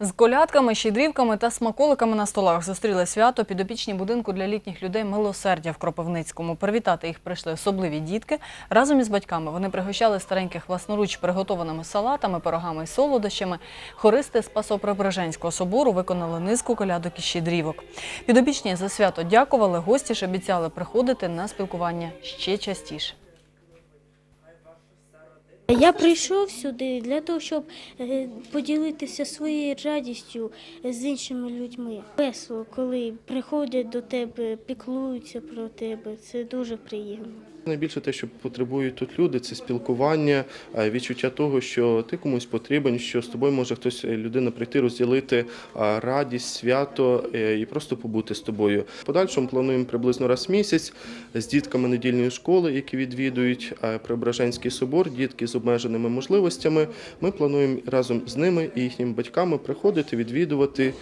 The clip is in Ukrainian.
З колядками, щедрівками та смаколиками на столах зустріли свято підопічні будинку для літніх людей милосердя в Кропивницькому. Привітати їх прийшли особливі дітки. Разом із батьками вони пригощали стареньких власноруч приготованими салатами, пирогами і солодощами. Хористи Спасо-Преображенського собору виконали низку колядок і щедрівок. Підопічні за свято дякували, гості ж обіцяли приходити на спілкування ще частіше. Я прийшов сюди для того, щоб е, поділитися своєю радістю з іншими людьми. Весело, коли приходять до тебе, піклуються про тебе. Це дуже приємно. Найбільше те, що потребують тут люди, це спілкування, е, відчуття того, що ти комусь потрібен, що з тобою може хтось е, людина прийти, розділити е, радість, свято е, і просто побути з тобою. Подальшому плануємо приблизно раз в місяць з дітками недільної школи, які відвідують е, Преображенський собор, дітки з обмеженими можливостями. Ми плануємо разом з ними і їхніми батьками приходити, відвідувати